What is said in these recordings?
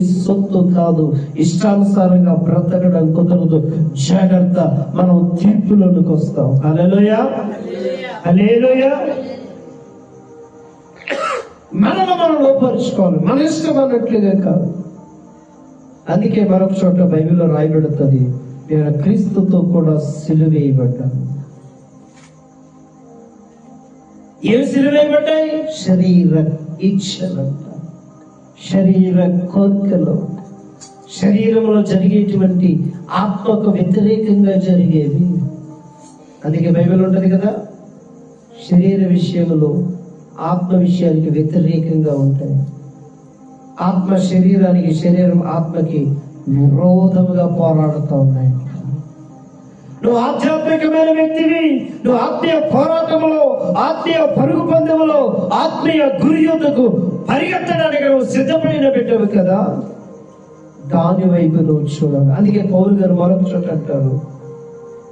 సొత్తు కాదు ఇష్టానుసారంగా బ్రతకడం కుదరదు. జాగ్రత్త మనం తీర్పులోనికి వస్తాం. అలలోయ అలేలోయ మనను మనం లోపరుచుకోవాలి. మన ఇష్టం అన్నట్లుగా కాదు. అందుకే మరొక చోట బైబిల్లో రాయబడుతుంది నేను క్రీస్తుతో కూడా సిలువేయబడ్డాను ఏమి సిలువేయబడ్డాయి శరీర ఇచ్చలంట శరీర కోరికలు. శరీరంలో జరిగేటువంటి ఆత్మకు వ్యతిరేకంగా జరిగేవి. అందుకే బైబిల్ ఉంటది కదా శరీర విషయంలో ఆత్మ విషయానికి వ్యతిరేకంగా ఉంటాయి. ఆత్మ శరీరానికి శరీరం ఆత్మకి విరోధముగా పోరాడుతూ ఉన్నాయి. నువ్వు ఆధ్యాత్మికమైన వ్యక్తివి. నువ్వు ఆత్మీయ పోరాటములో ఆత్మీయ పరుగు పందెములో ఆత్మీయ గురి యొద్దకు పరిగెత్తడానికి నువ్వు సిద్ధపడిన బిడ్డవు కదా. దాని వైపు నువ్వు చూడాలి అందుకే పౌరు గారు మరొక చోట అంటారు.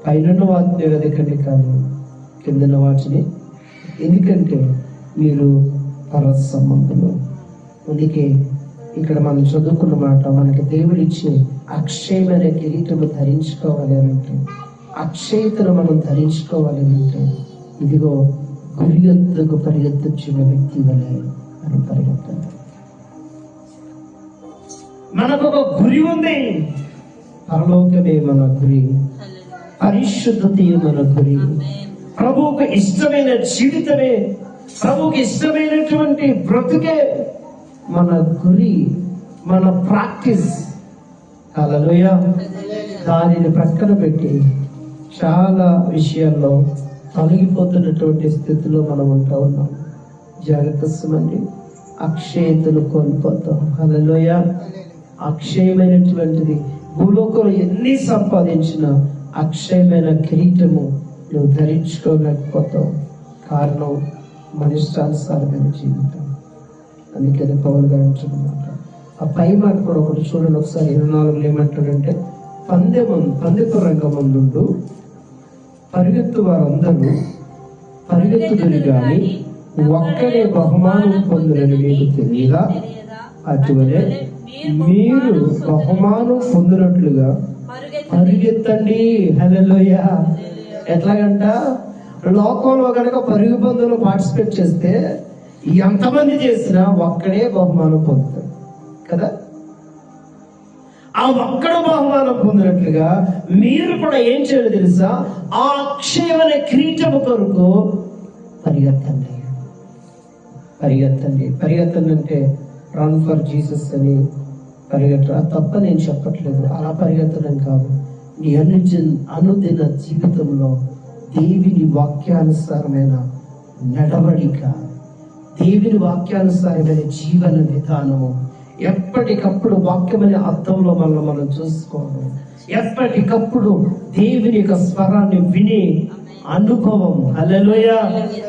పైన ఆత్మీయ వెదకండి కానీ కిందన వాటిని ఎందుకంటే మీరు పరసంబంధులు అందుకే ఇక్కడ మనం చదువుకున్న మాట మనకి దేవుడిచ్చే అక్షయమైన కిరీటము ధరించుకోవాలి అని అంటే అక్షయతను మనం ధరించుకోవాలి అంటే ఇదిగో గురి ఎత్తుకు పరిగెత్తున్న వ్యక్తి వలె మనం పరిగెత్తాలి మనకు ఒక గురి ఉంది. పరలోకమే మన గురి. పరిశుద్ధతే మన గురి. ప్రభువుకు ఇష్టమైన జీవితమే ప్రభువుకి ఇష్టమైనటువంటి బ్రతుకే మన గురి మన ప్రాక్టీస్. అలలోయ దానిని ప్రక్కన పెట్టి చాలా విషయాల్లో తొలగిపోతున్నటువంటి స్థితిలో మనం ఉంటా ఉన్నాం. జాగ్రత్త సుమండి. అక్షయతను కోల్పోతాం. అలలోయ అక్షయమైనటువంటిది. భూలోకంలో ఎన్ని సంపాదించినా అక్షయమైన కిరీటము నువ్వు ధరించుకోలేకపోతావు. కారణం మనిష్టానుసారమైన జీవితం. అందుకని పవన్ గారు అంటున్నమాట ఆ పై మాట కూడా ఒకటి చూడండి ఒకసారి. ఇరవై నాలుగులో ఏమంటాడంటే పందెం పందెపు రంగమందుండు పరిగెత్తు వారందరూ పరిగెత్తుదురు గాని ఒక్కడే బహుమానం పొందునని మీకు తెలియదా? అటువలే మీరు బహుమానం పొందినట్లుగా పరిగెత్తండి. హలోయ ఎట్లాగంట? లోకంలో కనుక పరుగు పందులు పార్టిసిపేట్ చేస్తే ఎంతమంది చేసినా ఒక్కడే బహుమానం పొందుతాడు. కదా? ఆ ఒక్కడు బహుమానం పొందినట్లుగా మీరు కూడా ఏం చేయాలి తెలుసా? ఆ అక్షయమైన క్రీటము కొరకు పరిగెత్తండి. పరిగెత్తండి. పరిగెత్తండి అంటే రన్ ఫర్ జీసస్ అని పరిగెత్తడం తప్ప నేను చెప్పట్లేదు. అలా పరిగెత్తడం కాదు. నీ అనుజ అనుదిన జీవితంలో దేవుని వాక్యానుసారమైన నడవడిక దేవుని వాక్యానుసారమైన జీవన విధానము ఎప్పటికప్పుడు వాక్యమైన అర్థంలో మనం మనం చూసుకోవాలి. ఎప్పటికప్పుడు దేవుని యొక్క స్వరాన్ని విని అనుభవం. అల్లెలోయ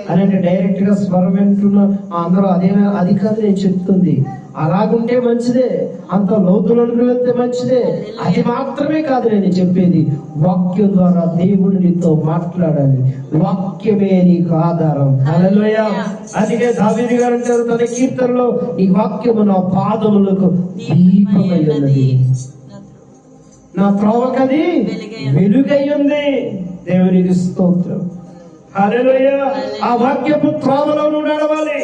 అని డైరెక్ట్గా స్వరం వింటున్నా అందరూ అదే అది కాదు నేను చెప్తుంది. అలాగుంటే మంచిదే. అంత లోతులకు వెళ్తే మంచిదే. అది మాత్రమే కాదు నేను చెప్పేది. వాక్యం ద్వారా దేవుడు నీతో మాట్లాడాలి. వాక్యమే నీకు ఆధారం. అలలోయ అందుకే దావీది గారు అంటారు తన కీర్తనలో ఈ వాక్యము నా పాదములకు దీపమై ఉన్నది. నా త్రోవకది వెలుగై ఉంది. దేవునికి స్తోత్రం. హల్లెలూయా ఆ వాక్యపు త్రోవలో నడవాలి.